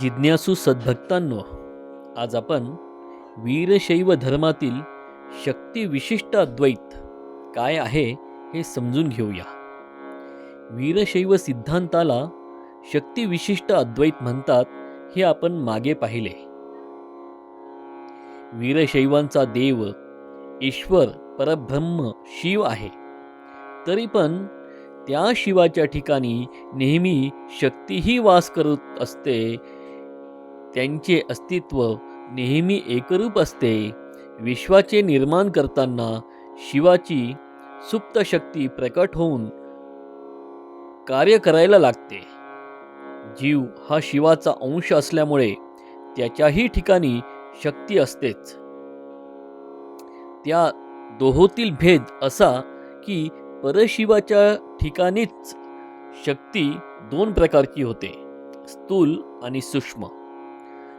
जिज्ञासू सद्भक्तांनो आज आपण वीरशैव धर्मातील शक्ती विशिष्ट अद्वैत काय आहे हे समजून घेऊया. वीरशैव सिद्धांताला शक्ती विशिष्ट अद्वैत म्हणतात हे आपण मागे पाहिले. वीरशैवांचा देव ईश्वर परब्रह्म शिव आहे. तरी पण त्या शिवाच्या ठिकाणी नेहमी शक्तीही वास करत असते त्यांचे अस्तित्व नेहमी एकरूप असते. विश्वाचे निर्माण करताना शिवाची सुप्त शक्ती प्रकट होऊन कार्य करायला लागते. जीव हा शिवाचा अंश असल्यामुळे त्याच्याही ठिकाणी शक्ती असतेच. त्या दोहोतील भेद असा की परशिवाच्या ठिकाणीच शक्ती दोन प्रकारची होते स्थूल आणि सूक्ष्म.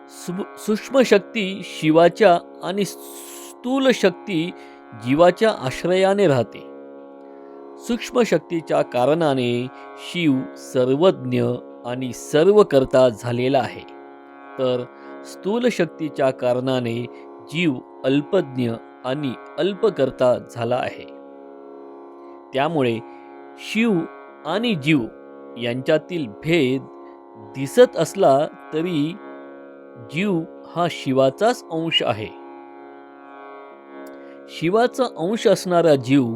सूक्ष्म शक्ती शिवाच्या आणि स्थूल शक्ती जीवाच्या आश्रयाने राहते. सूक्ष्म शक्तीच्या कारणाने शिव सर्वज्ञ आणि सर्व करता झालेला आहे. तर स्थूल शक्तीच्या कारणाने जीव अल्पज्ञ आणि अल्पकर्ता झाला आहे. त्यामुळे शिव आणि जीव यांच्यातील भेद दिसत असला तरी जीव हा शिवाचाच अंश आहे. शिवाचा अंश असणारा जीव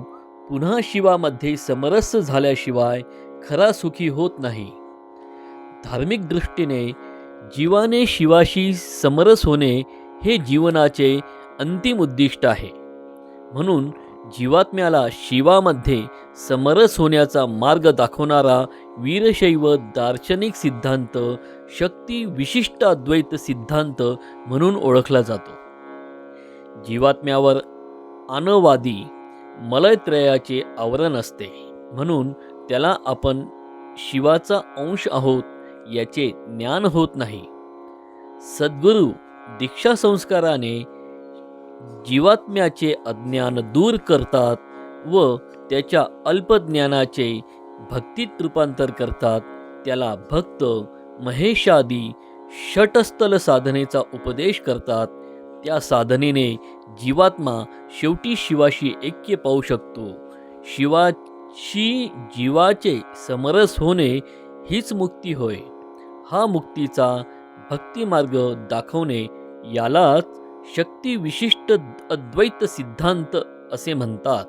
पुन्हा शिवामध्ये समरस झाल्याशिवाय खरा सुखी होत नाही. धार्मिक दृष्टीने जीवाने शिवाशी समरस होणे हे जीवनाचे अंतिम उद्दिष्ट आहे. म्हणून जीवात्म्याला शिवामध्ये समरस होण्याचा मार्ग दाखवणारा वीरशैव दार्शनिक सिद्धांत शक्ती विशिष्ट अद्वैत सिद्धांत म्हणून ओळखला जातो. जीवात्म्यावर अनवादी मलयत्रयाचे आवरण असते. म्हणून त्याला आपण शिवाचा अंश आहोत याचे ज्ञान होत नाही. सद्गुरू दीक्षा संस्काराने जीवात्म्याचे अज्ञान दूर करतात व त्याच्या अल्पज्ञानाचे भक्तीत रूपांतर करतात. त्याला भक्त महेशादी षटस्थल साधनेचा उपदेश करतात. त्या साधनेने जीवात्मा शेवटी शिवाशी ऐक्य पाहू शकतो. शिवाशी जीवाचे समरस होणे हीच मुक्ती होय. हा मुक्तीचा भक्तिमार्ग दाखवणे यालाच शक्ती विशिष्ट अद्वैत सिद्धांत असे म्हणतात.